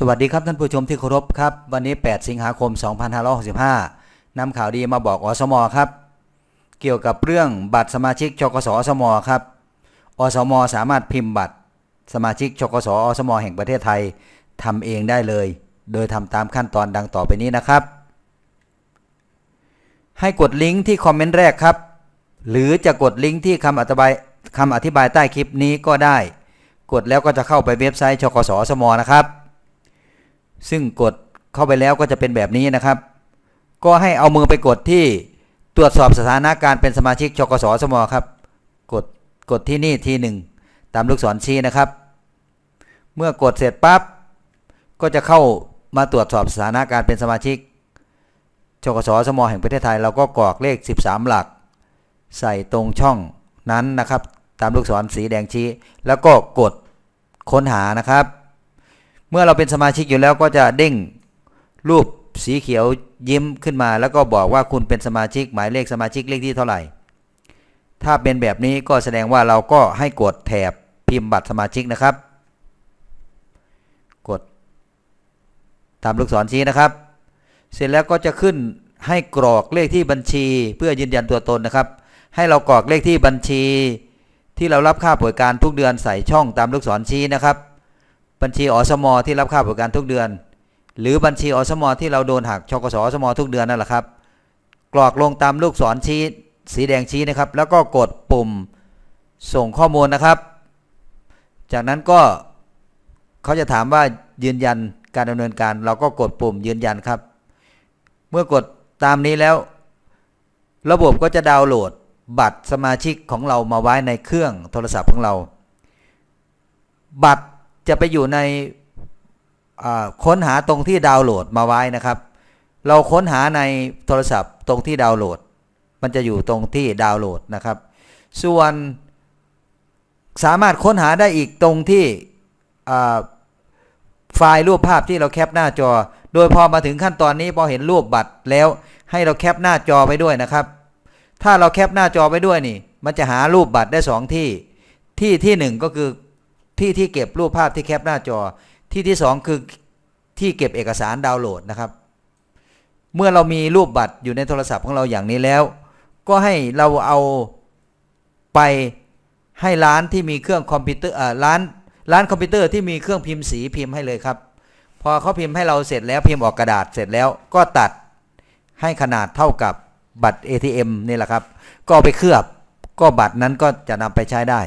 สวัสดีครับท่านผู้ชมที่เคารพครับ วันนี้ 8 สิงหาคม 2565นำข่าวดีมาบอกอสมครับ เกี่ยวกับเรื่องบัตรสมาชิกชกสอสมครับอสมสามารถพิมพ์บัตรสมาชิกชกสอสมแห่งประเทศไทยทำเองได้เลย โดยทำตามขั้นตอนดังต่อไปนี้นะครับ ให้กดลิงก์ที่คอมเมนต์แรกครับ หรือจะกดลิงก์ที่คำอธิบายคำอธิบายใต้คลิปนี้ก็ได้ กดแล้วก็จะเข้าไปเว็บไซต์ชกสอสมนะครับ ซึ่งกดเข้าไปแล้วก็จะเป็นแบบนี้นะครับ ก็ให้เอามือไปกดที่ตรวจสอบสถานะการเป็นสมาชิกชกสสมครับ กดกดที่นี่ทีหนึ่งตามลูกศรชี้นะครับ เมื่อกดเสร็จปั๊บก็จะเข้ามาตรวจสอบสถานะการเป็นสมาชิกชกสสมแห่งประเทศไทยเราก็กรอกเลข 13 หลัก ใส่ตรงช่องนั้นนะครับ ตามลูกศรสีแดงชี้ แล้วก็กดค้นหานะครับ เมื่อเราเป็นสมาชิกอยู่แล้วก็จะเด้งรูปสีเขียวยิ้มขึ้นมา แล้วก็บอกว่าคุณเป็นสมาชิก หมายเลขสมาชิกเลขที่เท่าไหร่ ถ้าเป็นแบบนี้ก็แสดงว่าเราก็ให้กดแถบพิมพ์บัตรสมาชิกนะครับ กดตามลูกศรชี้นะครับ เสร็จแล้วก็จะขึ้นให้กรอกเลขที่บัญชี เพื่อยืนยันตัวตนนะครับ ให้เรากรอกเลขที่บัญชี ที่เรารับค่าบริการทุกเดือนใส่ช่องตามลูกศรชี้นะครับ บัญชีอสมที่รับค่าบริการทุกเดือน หรือบัญชีอสมที่เราโดนหักชกสอสมทุกเดือนนั่นแหละครับ กรอกลงตามลูกศรชี้สีแดงชี้นะครับ แล้วก็กดปุ่มส่งข้อมูลนะครับ จากนั้นก็เขาจะถามว่ายืนยันการดำเนินการ เราก็กดปุ่มยืนยันครับ เมื่อกดตามนี้แล้ว ระบบก็จะดาวน์โหลดบัตรสมาชิกของเรามาไว้ในเครื่องโทรศัพท์ของเรา บัตร จะไปอยู่ในค้นหาตรงที่ดาวน์โหลดมาไว้นะครับ เราค้นหาในโทรศัพท์ตรงที่ดาวน์โหลด มันจะอยู่ตรงที่ดาวน์โหลดนะครับ ส่วนสามารถค้นหาได้อีกตรงที่ไฟล์รูปภาพที่เราแคปหน้าจอ โดยพอมาถึงขั้นตอนนี้พอเห็นรูปบัตรแล้วให้เราแคปหน้าจอไปด้วยนะครับ ถ้าเราแคปหน้าจอไปด้วยนี่ มันจะหารูปบัตรได้สองที่ที่ที่หนึ่งก็คือ ที่ที่เก็บรูปภาพที่แคปหน้าจอ ที่ที่สองคือที่เก็บเอกสารดาวน์โหลดนะครับ เมื่อเรามีรูปบัตรอยู่ในโทรศัพท์ของเราอย่างนี้แล้ว ก็ให้เราเอาไปให้ร้านที่มีเครื่องคอมพิวเตอร์ร้านร้านคอมพิวเตอร์ที่มีเครื่องพิมพ์สีพิมพ์ให้เลยครับ พอเขาพิมพ์ให้เราเสร็จแล้วพิมพ์ออกกระดาษเสร็จแล้วก็ตัดให้ขนาดเท่ากับบัตร ATM นี่แหละครับ ก็ไปเคลือบก็บัตรนั้นก็จะนำไปใช้ได้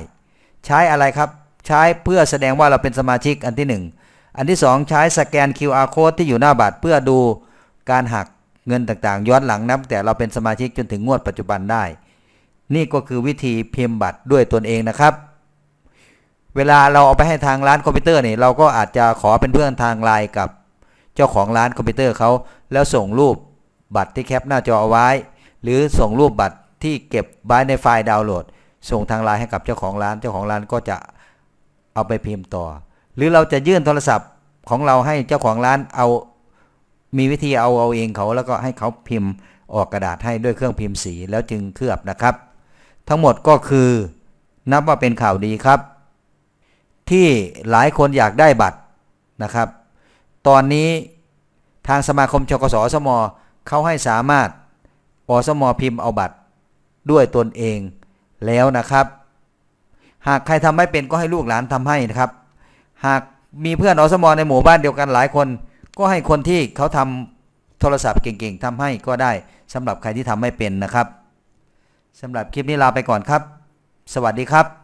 ใช้อะไรครับ ใช้เพื่อแสดงว่าเราเป็นสมาชิกอันที่ 1 อันที่ 2 ใช้สแกน QR code ที่อยู่หน้าบัตรเพื่อดูการหักเงินต่างๆ ย้อนหลังนับแต่เราเป็นสมาชิกจนถึงงวดปัจจุบันได้ นี่ก็คือวิธีพิมพ์บัตรด้วยตนเองนะครับ เวลาเราเอาไปให้ทางร้านคอมพิวเตอร์นี่เราก็อาจจะขอเป็นเพื่อนทางไลน์กับเจ้าของร้านคอมพิวเตอร์เขาแล้วส่งรูปบัตรที่แคปหน้าจอเอาไว้ หรือส่งรูปบัตรที่เก็บไว้ในไฟล์ดาวน์โหลด ส่งทางไลน์ให้กับเจ้าของร้าน เจ้าของร้านก็จะ เอาไปพิมพ์ต่อ หรือเราจะยื่นโทรศัพท์ของเราให้เจ้าของร้านเอา มีวิธีเอาเอาเองเขาแล้วก็ให้เขาพิมพ์ออกกระดาษให้ด้วยเครื่องพิมพ์สีแล้วจึงเคลือบนะครับ ทั้งหมดก็คือ นับว่าเป็นข่าวดีครับ ที่หลายคนอยากได้บัตรนะครับ ตอนนี้ทางสมาคมชกสสมเขาให้สามารถอสมพิมพ์เอาบัตรด้วยตนเองแล้วนะครับ หากใครทำไม่เป็นก็ให้ลูกหลานทำให้นะครับ หากมีเพื่อนอสมในหมู่บ้านเดียวกันหลายคน ก็ให้คนที่เขาทำโทรศัพท์เก่งๆทำให้ก็ได้สำหรับใครที่ทำไม่เป็นนะครับสำหรับคลิปนี้ลาไปก่อนครับ สวัสดีครับ